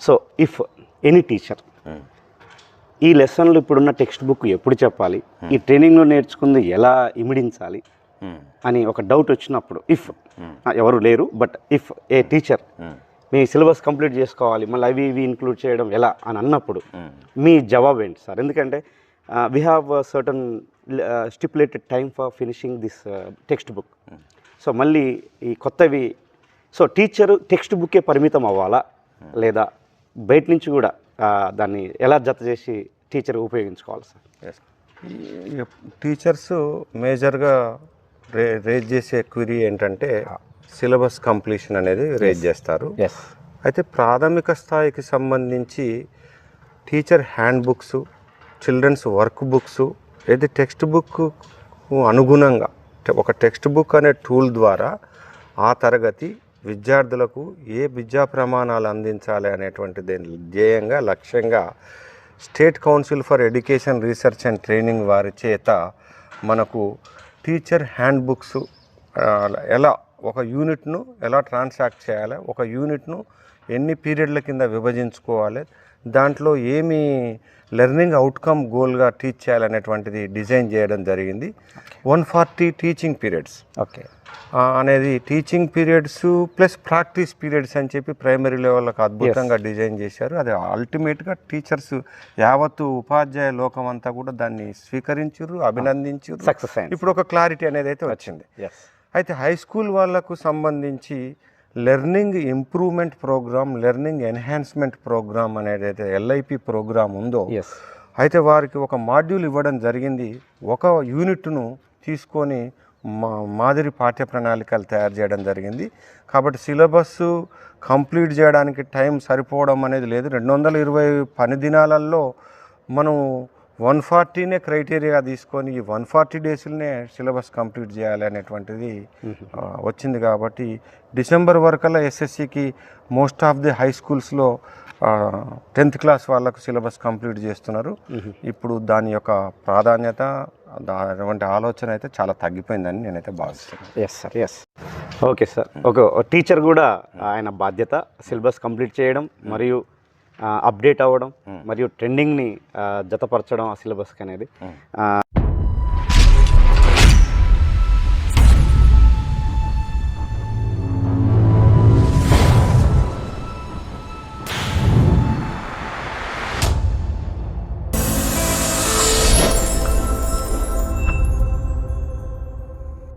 So if any teacher ఈ లెసన్లు ఇప్పుడున్న text book ఎప్పుడు చెప్పాలి? ఈ ట్రైనింగ్లో నేర్చుకుంది ఎలా ఇమిడించాలి? అని ఒక డౌట్ వచ్చినప్పుడు ఇఫ్ ఎవరు లేరు బట్ ఇఫ్ ఏ టీచర్ మీ సిలబస్ కంప్లీట్ చేసుకోవాలి మళ్ళీ అవి ఇవి ఇంక్లూడ్ చేయడం ఎలా అని అన్నప్పుడు మీ జవాబు ఏంటి సార్? ఎందుకంటే we have certain stipulated time for finishing this text book so మళ్ళీ ఈ కొత్తవి సో టీచరు టెక్స్ట్ బుక్కే పరిమితం అవ్వాలా? లేదా బయట నుంచి కూడా దాన్ని ఎలా జత చేసి టీచర్ ఉపయోగించుకోవాలి సార్? టీచర్స్ మేజర్గా రే రేజ్ చేసే క్వరీ ఏంటంటే సిలబస్ కంప్లీషన్ అనేది రేజ్ చేస్తారు. అయితే ప్రాథమిక స్థాయికి సంబంధించి teacher hand books children's work books ఏది టెక్స్ట్ బుక్ అనుగుణంగా ఒక టెక్స్ట్ బుక్ అనే టూల్ ద్వారా ఆ తరగతి విద్యార్థులకు ఏ విద్యా ప్రమాణాలు అందించాలి అనేటువంటి దేని ధ్యేయంగా లక్ష్యంగా state council for education research and training వారి చేత మనకు టీచర్ హ్యాండ్ బుక్స్ ఎలా ఒక యూనిట్ను ఎలా ట్రాన్సాక్ట్ చేయాలి ఒక యూనిట్ను ఎన్ని పీరియడ్ల కింద విభజించుకోవాలి దాంట్లో ఏమి లెర్నింగ్ అవుట్కమ్ గోల్గా టీచ్ చేయాలనేటువంటిది డిజైన్ చేయడం జరిగింది. One forty teaching periods. Okay. అనేది teaching periods plus practice periods అని చెప్పి ప్రైమరీ లెవెల్కి అద్భుతంగా డిజైన్ చేశారు. అది అల్టిమేట్గా టీచర్స్ యావత్తు ఉపాధ్యాయ లోకం అంతా కూడా దాన్ని స్వీకరించారు అభినందించారు సక్సెస్ ఇప్పుడు ఒక క్లారిటీ అనేది అయితే వచ్చింది. అయితే హై స్కూల్ వాళ్ళకు సంబంధించి learning improvement program learning enhancement program అనేది అయితే ఎల్ఐపి ప్రోగ్రామ్ ఉందో అయితే వారికి ఒక మాడ్యూల్ ఇవ్వడం జరిగింది. ఒక యూనిట్ను తీసుకొని మా మాదిరి పాఠ్య ప్రణాళికలు తయారు చేయడం జరిగింది. కాబట్టి సిలబస్ కంప్లీట్ చేయడానికి టైం సరిపోవడం అనేది లేదు. రెండు వందల ఇరవై పని దినాలలో మనం వన్ ఫార్టీనే క్రైటీరియా తీసుకొని ఈ వన్ ఫార్టీ డేస్లోనే సిలబస్ కంప్లీట్ చేయాలి అనేటువంటిది వచ్చింది కాబట్టి డిసెంబర్ వరకల్లా ఎస్ఎస్సికి మోస్ట్ ఆఫ్ ది హై స్కూల్స్లో టెన్త్ క్లాస్ వాళ్ళకు సిలబస్ కంప్లీట్ చేస్తున్నారు. ఇప్పుడు దాని యొక్క ప్రాధాన్యత దాని ఆలోచన అయితే చాలా తగ్గిపోయిందని నేనైతే భావిస్తున్నాను. Yes sir yes okay sir ఒక టీచర్ కూడా ఆయన బాధ్యత సిలబస్ కంప్లీట్ చేయడం మరియు అప్డేట్ అవ్వడం మరియు ట్రెండింగ్ని జతపరచడం ఆ సిలబస్కి అనేది.